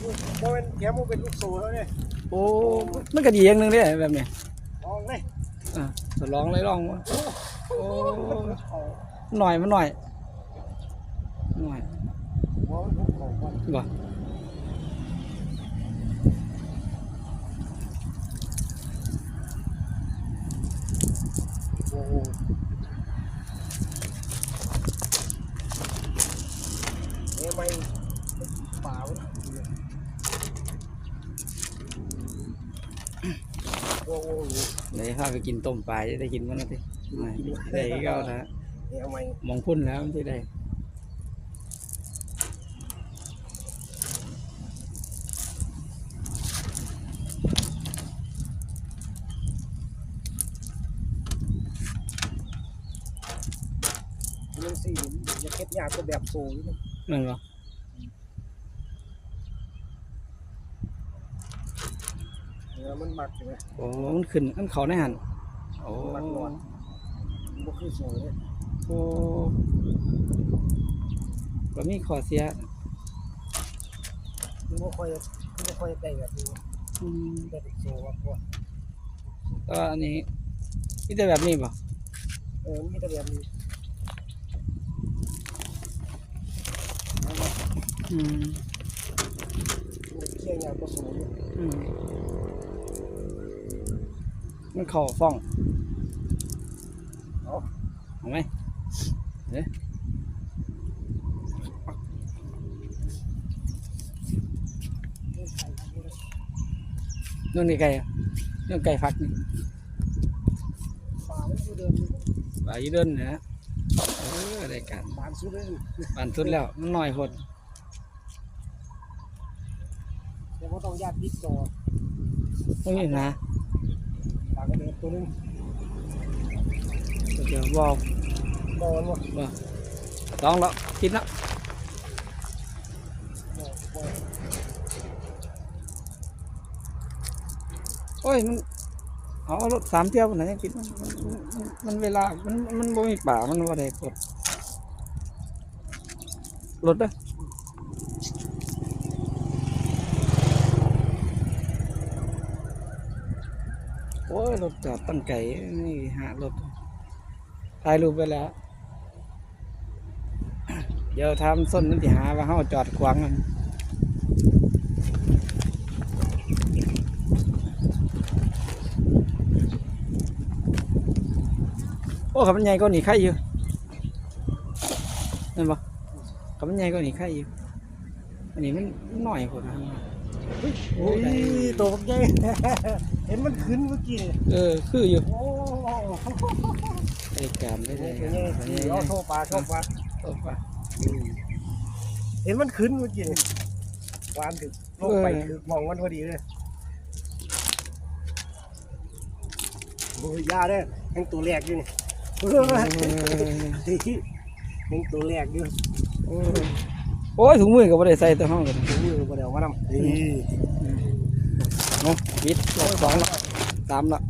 โมเป็นแกโมเป็นลูกโซ่แล้วเนี่ยโอ้มันก็ดีอย่างหนึงเด้แบบนี้ลองเลยอะทดลองเลยลองวะโอ้เขาหน่อยมันหน่อยหน่อยหัวมันทุกเขาก่อนบ่โอ้โหเอ้ยไม่เปล่าโอ้โห เดี๋ยวพาไปกินต้มปลาจะได้กินมันนะทีได้ก็นะเอ้ยไม่มองพุ่นแล้วมันจะได้เรื่องสี่อย่าเก็บยาตัวแบบโซ่อยู่นะนั่นเหรอ เนื้อมันหมักใช่ไหมโอ้มันขึ้นมันเขาในหันโอ้มันนอนมันบ่คือโซ่เลยโอ้ก็มีข้อเสียมันบ่ค่อยมันบ่ค่อยได้แบบนี้อืมได้เป็นโซ่ว่าพวกก็อันนี้นี่แต่แบบนี้ป่ะเออมีแต่แบบนี้เอามาอืมเคี่ยวยาตัวโซ่อยู่อืม มันเข่าฟ้องเอาเอาไหมเด้นู่นนี่ไก่อะนู่นไก่ฟักนี่ปลามันอยู่เดิมอยู่ปลาอยู่เดินนะเออได้กันบานสุดเลยปานสุดแล้วมันน้อยคนแต่ว่าต้องญาติบิ๊กต่อตรงนี้นะ ปลากระเดิมตัวนึงเดี๋ยวบอกบอลวะว่าลองแล้วกินแล้วโอ้ยมันเอารถสามเที่ยวไหนกินมันมันมันมันเวลา มันมันบ่มีป่ามันบ่ได้กดรถเด้อ โอ้ยรถจอดตั้งไก่นี่หารถถ่ายรูปไปแล้ว เดี๋ยวทำส้นมันสิหาว่าเฮาจอดขวางมันโอ้ขับมันใหญ่ก็หนีไข่อยู่นั่นปะขับมันใหญ่ก็หนีไข่อยู่อันนี้มันมันหน่อยคนนะโอ้ยตัวบักใหญ่ เห็นมันขึ้นเมื่อกี้เนี่ยเออ คืออยู่โอ้ไอ้การได้ตัวเลยใหญ่ตัวใหญ่เอาโทรปลาโทรปลาตบปะเห็นมันขึ้นเมื่อกี้เนี่ยวานถึงลงไปเออถึงมองมันพอดีเลยโอ้ยยาเด้อยังตัวแรกอยู่นี่เออยังตัวแรกอยู่โอ้ยถุงมือก็บ่ได้ใส่ตัวห้องกันถึงมือบ่ได้เอามานำนี่ เนาะวิทย์รอบสองละสามละ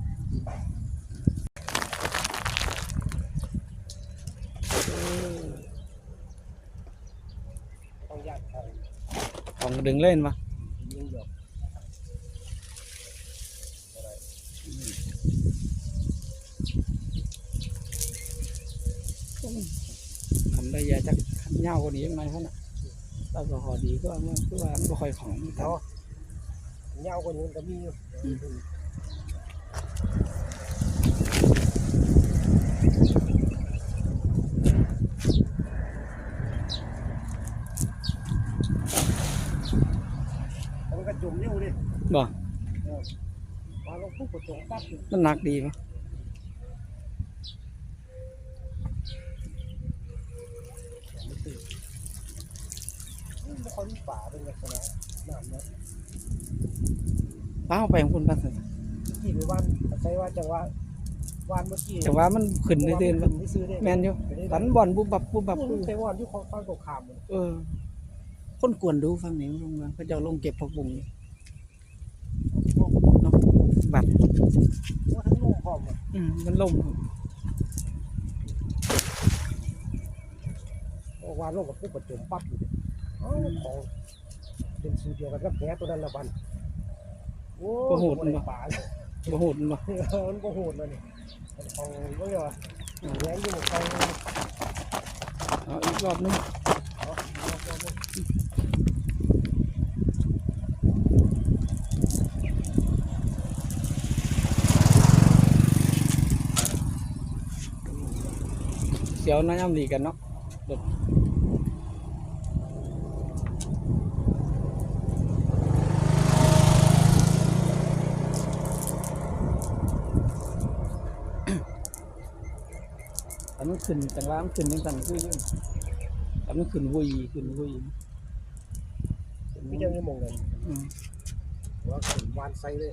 ของดึงเล่นปะยิงหยอกทำได้ยาจักขันเหย้ากว่านี้ยังไงเขาน่ะแล้วก็พอดีก็มันคือว่ามันบ่ค่อยของเนา เหย้ากว่านี้มันก็มีอยู่มันก็จุ่มอยู่ดิบ่มาลงปุ๊บก็ตรงปั๊บเลยมันหนักดีปะไม่ตื่นไม่ค่อยมีป่าเป็นลักษณะน้ำเนี่ย ป้าเอาไปของคุณป้าสันกี่ไปวันใช้ว่าจังหวะวันเมื่อกี้แต่ว่ามันขึ้นในเดือนมัปะไม่ซื้อได้แมนอยู่สันบอลบุบบับบุบบับปุ๊บใช้วันที่เขาฟังตกขามเลยเออคนกวนดูฟังนี้ลงมาเขาเจะลงเก็บผักบุ้งนี่เนาะบัตรว่าทั้งโลกพร้อมอะอืมมันล่มวานลงกับปุ๊บก็จมปั๊บอยู่เอ้าของเป็นสูตรเดียวกันกับแผลตัวนั้นละบัน โอ้บ่โหดบ่มันได้บ่ป่าเลยบ่โหดมันบ่มันก็โหดเลยนี่มันของก็เรียกว่าแย้งอยู่ของเอาอีกรอบหนึงเอาเอาเอาเอาเสียวน้ำดีกันเนาะ รถอันนั้นขึ้นจังหวะมันขึ้นจังสั่นคืออยู่อันนั้นขึ้นวุยขึ้นวุยไม่ใช่ไม่มองเลยอืมว่าขึ้นวานไซเลย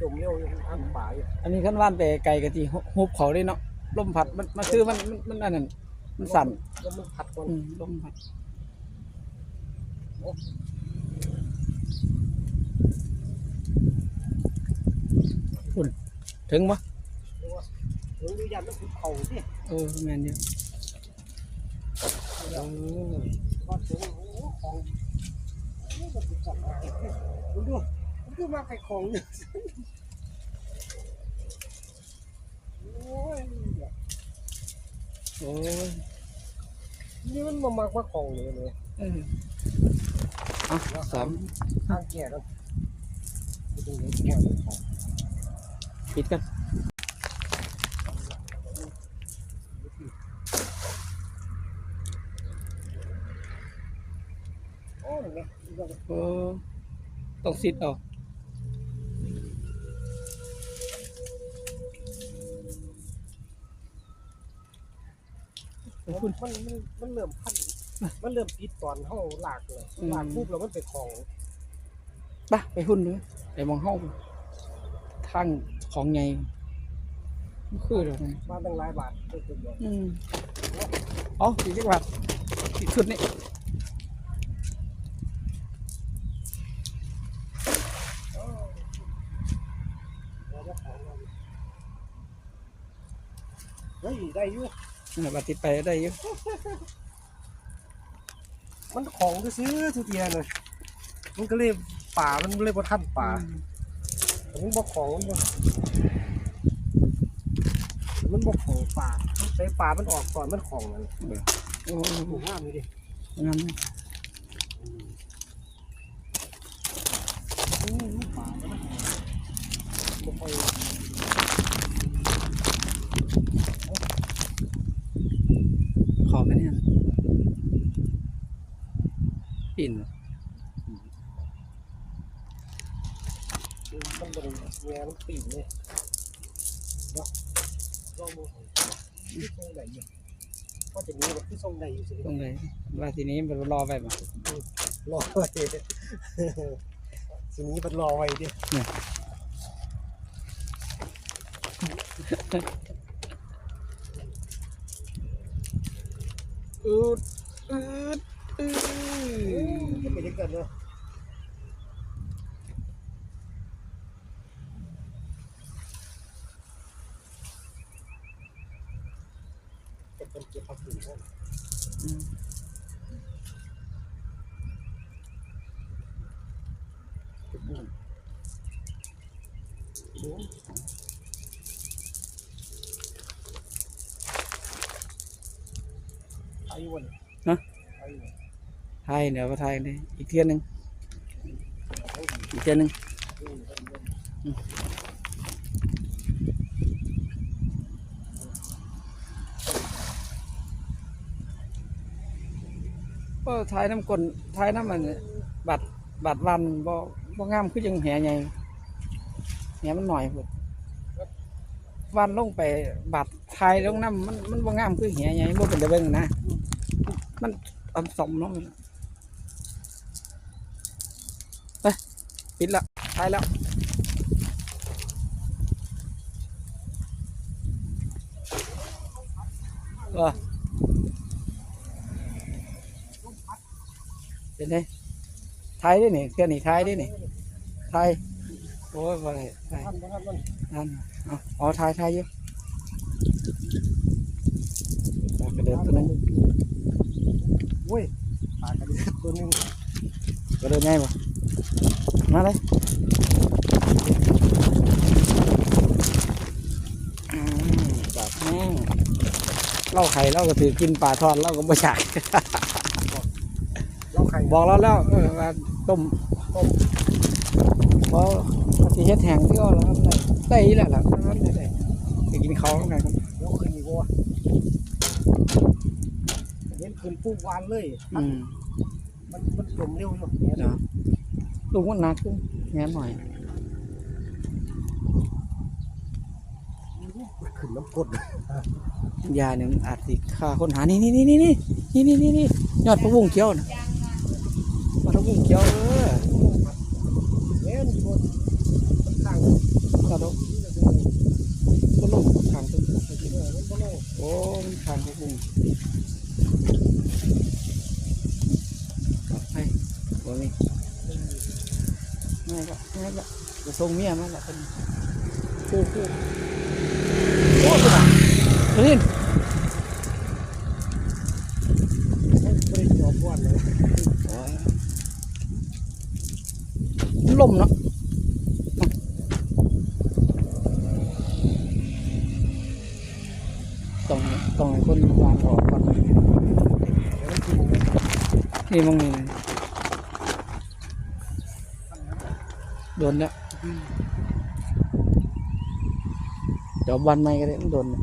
จมเร็วอยู่อันป่าอยู่อันนี้ขั้นว่านไปไกลกะที่ฮุบเขาได้เนาะลมพัดมันมันคือมันมันมันอันนั้นมันสั่นแล้วมันผัดก่อนอืมลมพัดคุณถึงปะ ถึงดูยันแล้วคือเข่าสิเออแมนอยู่เออว่าถึงโอ้ของโอ้มันจะจับอะไรดูดูมันคือมาไข่ของเนี่ยโอ้ยโอ้ยนี่มันมามากว่าของเลยเลยเอออะสามข้างแก่แล้วไปตรง ไหนแก่แล้วของปิดกันโอ้ยเนี่ยนี่ก็เออต้องซิดเอามันมันมันมันเริ่มพันมันเริ่มปิดตอนเฮาลากเลยลากปุ๊บแล้วมันเป็นของปะไปหุ่นด้วยไปมองห้องทางของไงมันคือเดี๋ยวไงมาตั้งหลายบาทได้ตัวเดียวอืมอ๋อสี่สิบบาทอีกชุดนี้ ได้อยู่นี่บาทติดไปได้อยู่มันของซื้อทุกเทียเลยมันก็เลยป่ามันเลยบ่ทันป่ามันบ่ของมันบ่มันบ่ของป่าใส่ป่ามันออกก่อนมันของนั่นโอ้ถูกงามนี่ดิงั้นอืมป่ามันบ่ค่อย ขอไปเนี่ย ปิ่นมันบ่ได้แง่มันปีนเลยเนาะลองดูที่ทรงใดอยู่ก็จะมีแบบที่ทรงใดอยู่สิตรงไหนว่าทีนี้มันรอไปบ่รอไว้ทีนี้มันรอไว้ดิอืดอืดอืด จะไปด้วยกันเนาะจะเป็นเก็บผักถึงห้อง อืม ไอ้วัน ฮะ ไอ้วัน ไท ยเดี๋ยวไปไทยเลยอีกเที่ยหนึงอีกเที่ยหนึงก็ไทยน้ำกลไทยน้ำมันบัดบัดวันบ่บ่งามคือจังแหใหญ่แห่มันหน่อยพุ่นวันลงไปบัดไทยลงน้ำมันมันบ่งามคือแหใหญ่บ่เป็นตะเบิ่งนะมันอำสมเน ಇಲ್ಲ ಆಯ್ಲ เห็นไหมทายได้หนิเพื่อนนี่ทายได้หนิทายโอ้ยอะไรทายนั่นอ๋อทายทายเยอะกระเด็นตัวนึงโอ้ยปากกระเด็นตัวนึงกระเด็นง่ายปะ มาเลยอืมแบบแม่งเล่าไข่เล่าก็ถือกินปลาทอดเล่าก็บ่อยากเราไข่บอกเราแล้วเออว่าต้มต้มเพราะสิเฮ็ดแห้งที่ก็แล้วได้ได้อีแหละล่ะมันได้ได้ไปกินเขาวกันครับเราขึ้นอีกว่าเห็นขึ้นปุ๊บวานเลย อืมมันมันจมเร็วอยู่เนี่ย เนาะลูกมันหนักขึ้นแง้มหน่อยขึ้นน้ำกรดยาเนี่ยมันอาจสิฆ่าคนหานี่นี่นี่นี่นี่นี่นี่นี่นี่ยอดพระวงเขียวนะยอดพระวงเขียวเออเล่นอยู่บนข้างยอดพระก็ลงข้างต้นเออมันก็ลงโอ้มันข้างพระวงไปบ่มีไม่ก็ไนี่ก็นี่ก็จะทรงเมียมานแหละเป็นคู่คู่โอ้ยนะเฮ้ยลมเนาะต้องต้องคนวางออกก่นนี่มองนี่นะ โดนแล้วเดี๋ยววันใหม่ก็ได้มันโดนแล้ว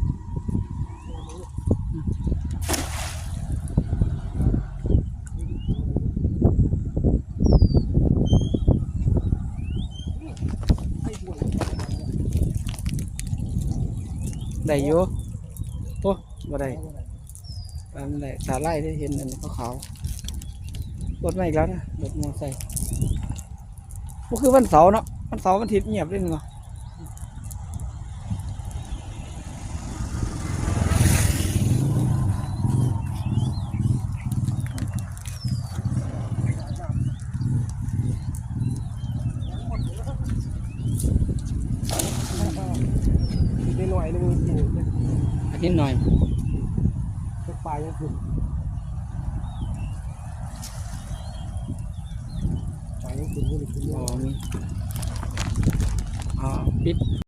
ไอ้บัวได้อยู่โอ้บ่ได้อันได้สาไล่ที่เห็นอันนี้ขาวๆรถมาอีกแล้วนะรถมอเตอร์ไซค์ ก็คือวันเสาร์เนาะวันเสาร์วันอาทิตย์เงียบเลยเนาะได้หน่อย